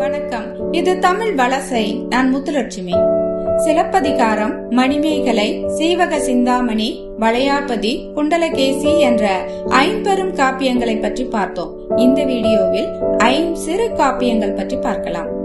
வணக்கம். இது தமிழ் வலசை. நான் முத்துலட்சுமி. சிலப்பதிகாரம் மணிமேகலை சீவக சிந்தாமணி வளையாபதி குண்டலகேசி என்ற ஐம்பெரும் காப்பியங்களை பற்றி பார்த்தோம். இந்த வீடியோவில் ஐஞ்சிறு காப்பியங்கள் பற்றி பார்க்கலாம்.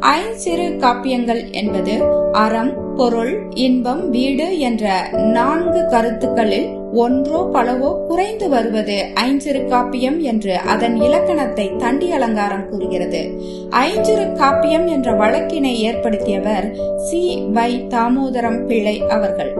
ஐஞ்சிறு காப்பியங்கள் என்பது அறம் பொருள் இன்பம் வீடு என்ற நான்கு கருத்துக்களில் ஒன்றோ பலவோ குறைந்து வருவது ஐஞ்சிறு காப்பியம் என்று அதன் இலக்கணத்தை தண்டி அலங்காரம் கூறுகிறது. ஐஞ்சிறு காப்பியம் என்ற வழக்கினை ஏற்படுத்தியவர் சி. வை. தாமோதரம் பிள்ளை அவர்கள்.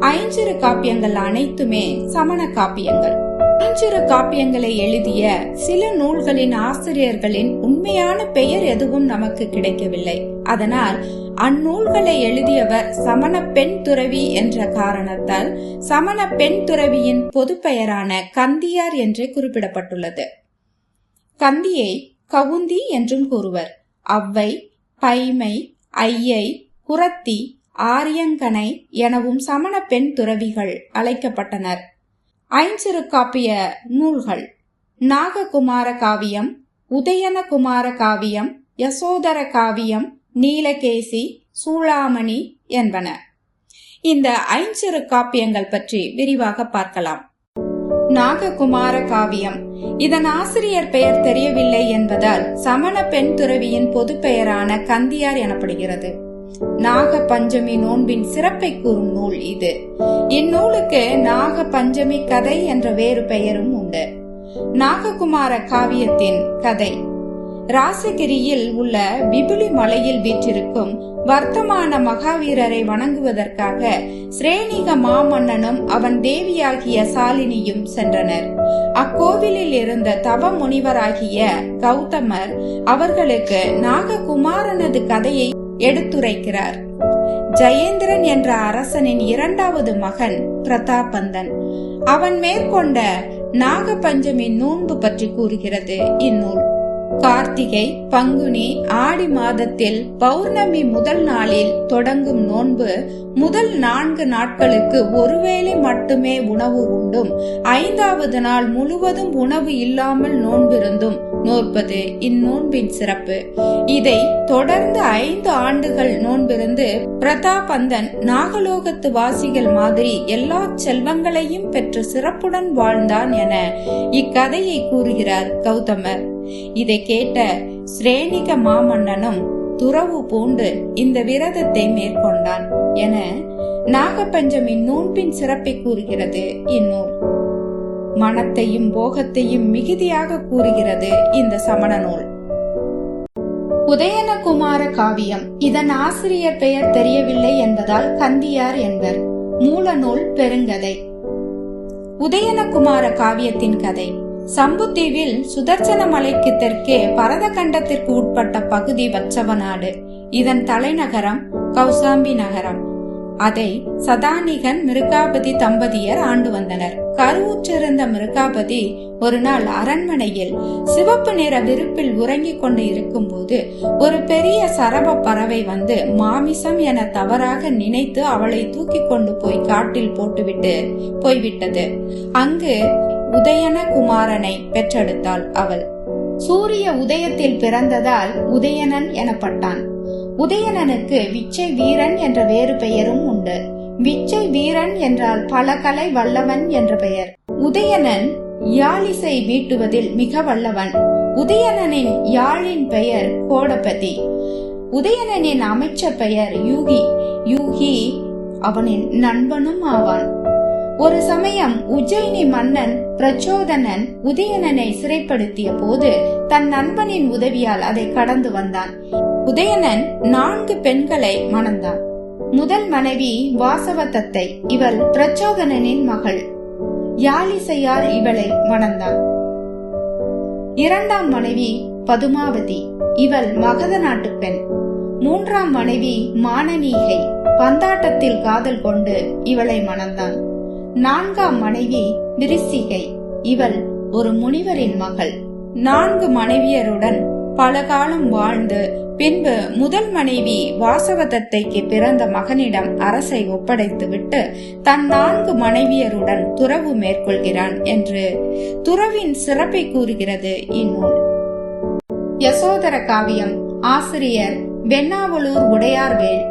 ஐஞ்சிறு காப்பியங்கள் அனைத்துமே சமண காப்பியங்கள். ஐஞ்சிறு காப்பியங்களை எழுதிய சில நூல்களின் ஆசிரியர்களின் உண்மையான பெயர் எதுவும் நமக்கு கிடைக்கவில்லை. அதனால் அந்நூல்களை எழுதியவர் சமண பெண் துறவி என்ற காரணத்தால் சமண பெண் துறவியின் பொது பெயரான கந்தியார் என்றே குறிப்பிடப்பட்டுள்ளது. கந்தியை கவுந்தி என்றும் கூறுவர். அவ்வை பைமை ஐயை குரத்தி ஆரியங்கனை எனவும் சமண பெண் துறவிகள் அழைக்கப்பட்டனர். ஐஞ்சிறு காப்பிய நூல்கள். நாககுமார காவியம் உதயன குமார காவியம் யசோதர காவியம் நீலகேசி சூளாமணி என்பன. இந்த ஐஞ்சிறு காப்பியங்கள் பற்றி விரிவாக பார்க்கலாம். நாககுமார காவியம். இதன் ஆசிரியர் பெயர் தெரியவில்லை என்பதால் சமண பெண் துறவியின் பொது பெயரான கந்தியார் எனப்படுகிறது. நாக பஞ்சமி நோன்பின் சிறப்பை கூறும் நூல் இது. இந்நூலுக்கு நாக பஞ்சமி கதை என்ற வேறு பெயரும் உண்டு. நாககுமார காவியத்தின் கதை. ராசகிரியில் உள்ள விபுலி மலையில் வீற்றிருக்கும் வர்த்தமான மகாவீரரை வணங்குவதற்காக ஸ்ரேணிக மாமன்னனும் அவன் தேவியாகிய சாலினியும் சென்றனர். அக்கோவிலில் இருந்த தவ முனிவராகிய கௌதமர் அவர்களுக்கு நாககுமாரனது கதையை எடுத்துரைக்கிறார். ஜெயேந்திரன் என்ற அரசனின் இரண்டாவது மகன் பிரதாபந்தன். அவன் மேற்கொண்ட நாகபஞ்சமி நோன்பு பற்றி கூறுகிறது. இந்நூல் கார்த்திகை பங்குனி ஆடி மாதத்தில் பௌர்ணமி முதல் நாளில் தொடங்கும் நோன்பு முதல் நான்கு நாட்களுக்கு ஒருவேளை மட்டுமே உணவு உண்டும். ஐந்தாவது நாள் முழுவதும் உணவு இல்லாமல் நோன்பிருந்தும் நோற்பது இந்நோன்பின் சிறப்பு. இதை தொடர்ந்து ஐந்து ஆண்டுகள் நோன்பிருந்து பிரதாபந்தன் நாகலோகத்து வாசிகள் மாதிரி எல்லா செல்வங்களையும் பெற்று சிறப்புடன் வாழ்ந்தான் என இக்கதையை கூறுகிறார் கௌதமர். இதை கேட்ட ஸ்ரேணிக மாமன்னனும் துறவு பூண்டு இந்த விரதத்தை மேற்கொண்டான் என நாகபஞ்சமி நோன்பின் சிறப்பை கூறுகிறது இந்நூல். மனத்தையும் போகத்தையும் மிகுதியாக கூறுகிறது இந்த சமண நூல். உதயனகுமார காவியம். இதன் ஆசிரியர் பெயர் தெரியவில்லை என்பதால் கந்தியார் என்பர். மூல நூல் பெருங்கதை. உதயனகுமார காவியத்தின் கதை. சம்புத்தீவில் சுதர்சன மலைக்கு தெற்கே பரத கண்டத்திற்கு உட்பட்ட பகுதி வச்சவ நாடு. இதன் தலைநகரம் கௌசாம்பி நகரம். அதை சதானிகன் மிருகாபதி தம்பதியர் ஆண்டு வந்தனர். கருவுற்றிருந்த மிருகாபதி ஒரு நாள் அரண்மனையில் சிவப்பு நிற விருப்பில் உறங்கிக் கொண்டு இருக்கும் போது ஒரு பெரிய சரப பறவை வந்து மாமிசம் என தவறாக நினைத்து அவளை தூக்கி கொண்டு போய் காட்டில் போட்டுவிட்டு போய்விட்டது. அங்கு உதயன குமாரனை பெற்றெடுத்தாள் அவள். சூரிய உதயத்தில் பிறந்ததால் உதயனன் எனப்பட்டான். உதயணனுக்கு விச்சை வீரன் என்ற வேறு பெயரும் உண்டு. விச்சை வீரன் என்றால் பல கலை வல்லவன் என்ற பெயர். உதயணன் யாழிசை வீட்டுவதில் மிக வல்லவன். உதயணனின் யாழின் பெயர் கோடபதி. உதயணனின் அமைச்சர் பெயர் யூகி. யூகி அவனின் நண்பனும் ஆவான். ஒரு சமயம் உஜ்ஜயினி மன்னன் பிரச்சோதனன் உதயணனை சிறைப்படுத்திய போது தன் நண்பனின் உதவியால் அதை கடந்து வந்தான். உதயணன் நான்கு பெண்களை மணந்தான் முதல் மனைவி வாசவதத்தை இவள் பிரச்சோதனனின் மகள். யாழிசையார் இவளை மணந்தான் இரண்டாம் மனைவி பதுமாவதி இவள் மகத நாட்டு பெண். மூன்றாம் மனைவி மானனீகை பந்தாட்டத்தில் காதல் கொண்டு இவளை மணந்தான் நான்காம் மனைவி விரிசிகை இவள் ஒரு முனிவரின் மகள். நான்கு மனைவியருடன் பல காலம் வாழ்ந்து பின்பு முதல் மனைவி வாசவதத்தைக்கு பிறந்த மகனிடம் அரசை ஒப்படைத்துவிட்டு தன் நான்கு மனைவியருடன் துறவு மேற்கொள்கிறான் என்று துறவின் சிறப்பை கூறுகிறது இந்நூல். யசோதர காவியம் ஆசிரியர் வெண்ணாவலூர் உடையார்வேல்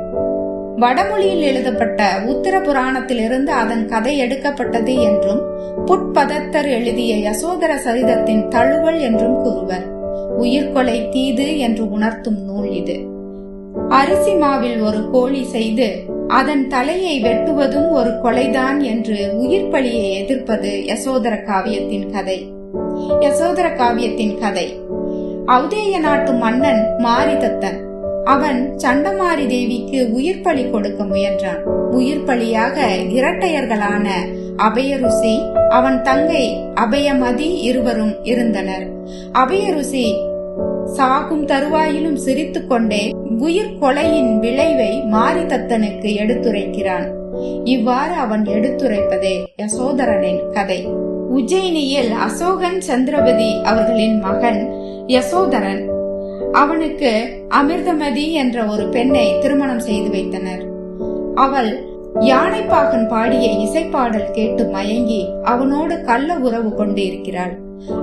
வடமொழியில் எழுதப்பட்ட உத்தர புராணத்திலிருந்து அதன் கதை எடுக்கப்பட்டது என்றும் புட்பதத்தர் எழுதிய யசோதர சரிதத்தின் தழுவல் என்றும் கூறுவர். உயிர்கொலை தீது என்று உணர்த்தும் நூல் இது. அரிசி மாவில் ஒரு கோழி செய்து அதன் தலையை வெட்டுவதும் ஒரு கொலைதான் என்று உயிர் பலியை எதிர்ப்பது யசோதர காவியத்தின் கதை. யசோதர காவியத்தின் கதை. ஔதேய நாட்டு மன்னன் மாரிதத்தன் அவன் சண்டமாரி தேவிக்கு உயிர் பலி கொடுக்க முயன்றான். உயிர் பலியாக இரட்டையர்களான அபயருசி அவன் தங்கை அபயமதி இருவரும் இருந்தனர். அபயருசி சாகும் தருவாயிலும் சிரித்துக்கொண்டே உயிர் கொலையின் விளைவை மாரிதத்தனுக்கு எடுத்துரைக்கிறான். இவ்வாறு அவன் எடுத்துரைப்பதே யசோதரனின் கதை. உஜ்ஜயினியில் அசோகன் சந்திரபதி அவர்களின் மகன் யசோதரன். அவனுக்கு அமிர்தமதி என்ற ஒரு பெண்ணை திருமணம் செய்து வைத்தனர். அவள் யானைப்பாகன் பாடிய இசைப்பாடல் கேட்டு மயங்கி அவனோடு கள்ள உறவு கொண்டிருக்கிறாள்.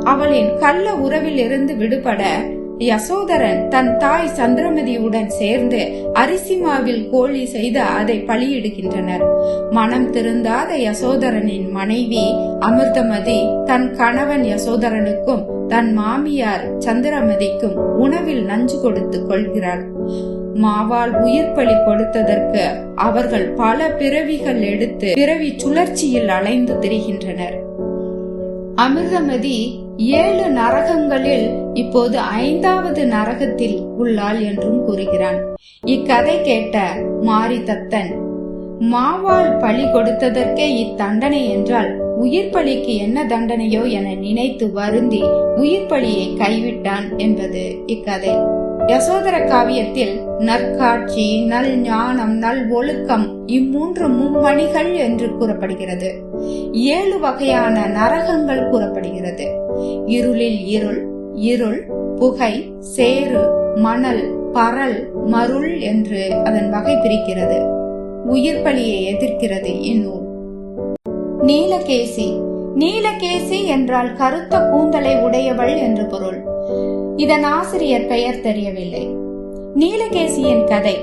அவளின் கள்ள உறவில் இருந்து விடுபட யசோதரன் தன் தாய் சந்திரமதியுடன் சேர்ந்து அரிசிமாவில் கோழி செய்து அதை பலியிடுகின்றனர். மனம் திருந்தாத யசோதரனின் மனைவி அமிர்தமதி தன் கணவன் யசோதரனுக்கும் தன் மாமியார் சந்திரமதிக்கும் உணவில் நஞ்சு கொடுத்து கொள்கிறாள். மாவால் உயிர் பலி கொடுத்ததற்கு அவர்கள் பல பிறவிகள் எடுத்து பிறவி சுழற்சியில் அலைந்து திரிகின்றனர். அமிர்தமதி ஏழு நரகங்களில் இப்போது ஐந்தாவது நரகத்தில் உள்ளாள் என்றும் கூறுகிறான். இக்கதை கேட்ட மாரிதத்தன் மாவால் பழி கொடுத்ததற்கே இத்தண்டனை என்றால் உயிர் பலிக்கு என்ன தண்டனையோ என நினைத்து வருந்தி உயிர் பலியை கைவிட்டான் என்பது இக்கதை. யசோதர காவியத்தில் நற்காட்சி நல் ஞானம் நல் ஒழுக்கம் இம்மூன்று மும்மணிகள் என்று கூறப்படுகிறது. ஏழு வகையான நரகங்கள் கூறப்படுகிறது. இருளில் இருள் இருள் புகை சேறு மணல் பரல் மருள் என்று அதன் வகை பிரிக்கிறது. உயிர் பலியை எதிர்க்கிறது இந்நூல். நீலகேசி. நீலகேசி என்றால் கருத்த கூந்தலை உடையவள் என்று பொருள். இதன் ஆசிரியர் பெயர் தெரியவில்லை. நீலகேசியின் கதை.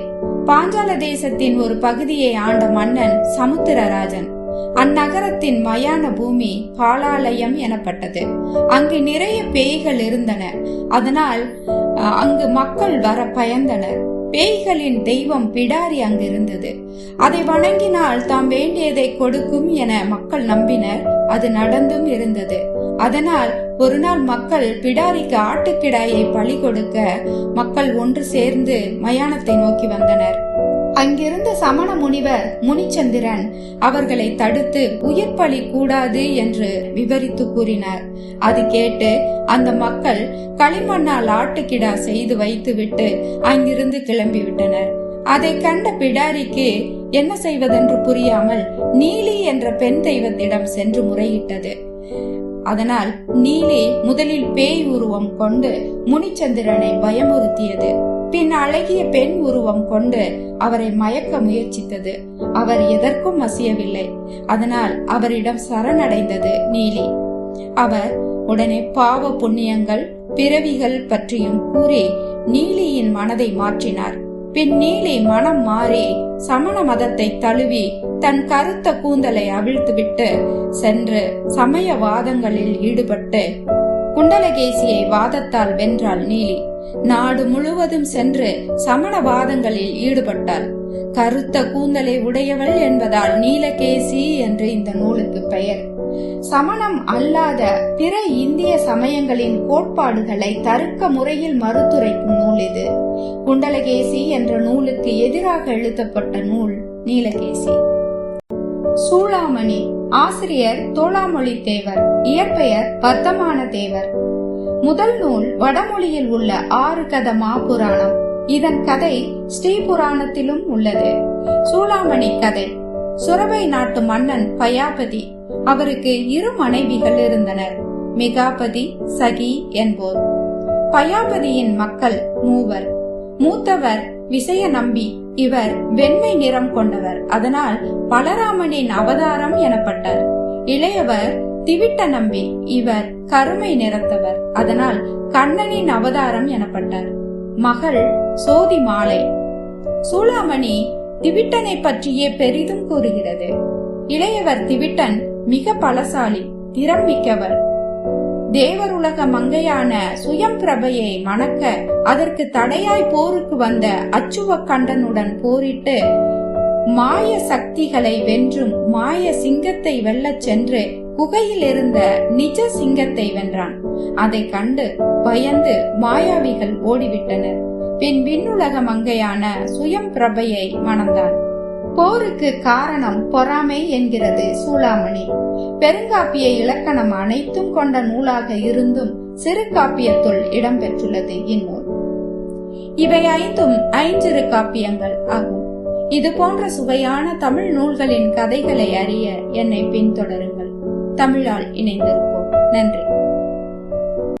பாஞ்சால தேசத்தின் ஒரு பகுதியை ஆண்ட மன்னன் சமுத்திரராஜன். அந்நகரத்தின் மயான பூமி பாலாலயம் எனப்பட்டது. அங்கு நிறைய பேய்கள் இருந்தன. அதனால் அங்கு மக்கள் வர பயந்தனர். பேய்களின் தெய்வம் பிடாரி அங்கு இருந்தது அதை வணங்கினால் தாம் வேண்டியதை கொடுக்கும் என மக்கள் நம்பினர். அது நடந்தும் இருந்தது. அதனால் ஒரு நாள் மக்கள் பிடாரிக்கு ஆட்டுக்கிடாயை பலி கொடுக்க மக்கள் ஒன்று சேர்ந்து மயானத்தை நோக்கி வந்தனர். அங்கிருந்த சமண முனிவர் முனிச்சந்திரன் அவர்களை தடுத்து உயிர் பலி கூடாது என்று விவரித்து கூறினார். அது கேட்டு அந்த மக்கள் களிமண்ணால் ஆட்டுக்கிடா செய்து வைத்துவிட்டு அங்கிருந்து கிளம்பிவிட்டனர். அதை கண்ட பிடாரிக்கு என்ன செய்வதென்று புரியாமல் நீலி என்ற பெண் தெய்வத்திடம் சென்று முறையிட்டது. அதனால் நீலி முதலில் பேய் உருவம் கொண்டு முனிச்சந்திரனை பயமுறுத்தியது. பின் அழகிய பெண் உருவம் கொண்டு அவரை மயக்க முயற்சித்தது. அவர் எதற்கும் அசியவில்லை. அதனால் அவரிடம் சரணடைந்தது நீலி. அவர் உடனே பாவ புண்ணியங்கள் பிறவிகள் பற்றியும் கூறி நீலியின் மனதை மாற்றினார். பின் நீலி மனம் மாறி சமண மதத்தை தழுவி தன் கருத்த கூந்தலை அவிழ்த்துவிட்டு சென்று சமய வாதங்களில் ஈடுபட்டு குண்டலகேசியை வாதத்தால் வென்றாள் நீலி. நாடு முழுவதும் சென்று சமண வாதங்களில் ஈடுபட்டாள். கருத்த கூந்தலை உடையவள் என்பதால் நீலகேசி என்று இந்த நூலுக்கு பெயர். சமணம் அல்லாத பிற இந்திய சமயங்களின் கோட்பாடுகளை தருக்க முறையில் மறுத்துரைக்கும் நூல் இது. குண்டலகேசி என்ற நூலுக்கு எதிராக எழுதப்பட்ட நூல் நீலகேசி. சூளாமணி ஆசிரியர் தோளாமொழி தேவர் இயற்பெயர் வர்த்தமான தேவர். முதல் நூல் வடமொழியில் உள்ள ஆறு கத மாபுராணம். இதன் கதை ஸ்ரீ புராணத்திலும் உள்ளது. சூளாமணி கதை. சுரபை நாட்டு மன்னன் பயாபதி. அவருக்கு இரு மனைவிகள் இருந்தனர். மெகாபதி சகி என்போர். பயாபதியின் மக்கள் மூவர். மூத்தவர் விசய நம்பி இவர் வெண்மை நிறம் கொண்டவர். அதனால் பலராமனின் அவதாரம் எனப்பட்டார். இளையவர் திவிட்ட நம்பி இவர் கருமை நிறத்தவர். அதனால் கண்ணனின் அவதாரம் எனப்பட்டார். மகள் சோதி மாலை. சூளாமணி திவிட்டனை பற்றியே பெரிதும் கூறுகிறது. இளையவர் திவிட்டன் மிக பலசாலி திறம் மிக்கவர் தேவருலக மங்கையான சுயம் பிரபையை மணக்க அதற்கு தடையாய் போருக்கு வந்த அச்சுவக்கண்டனுடன் போரிட்டு மாய சக்திகளை வென்றும் மாய சிங்கத்தை வெல்லச் சென்று குகையில் இருந்த நிஜ சிங்கத்தை வென்றான். அதை கண்டு பயந்து மாயாவிகள் ஓடிவிட்டனர். பின் விண்ணுலக மங்கையான சுயம் பிரபையை மணந்தான். போருக்கு காரணம் பொறாமை என்கிறது சூளாமணி. பெருங்காப்பிய இலக்கணம் அனைத்தும் கொண்ட நூலாக இருந்தும் சிறு காப்பியத்துள் இடம்பெற்றுள்ளது இந்நூல். இவை ஐந்தும் ஐஞ்சிறு காப்பியங்கள் ஆகும். இது போன்ற சுவையான தமிழ் நூல்களின் கதைகளை அறிய என்னை பின்தொடருங்கள். தமிழால் இணைந்திருப்போம். நன்றி.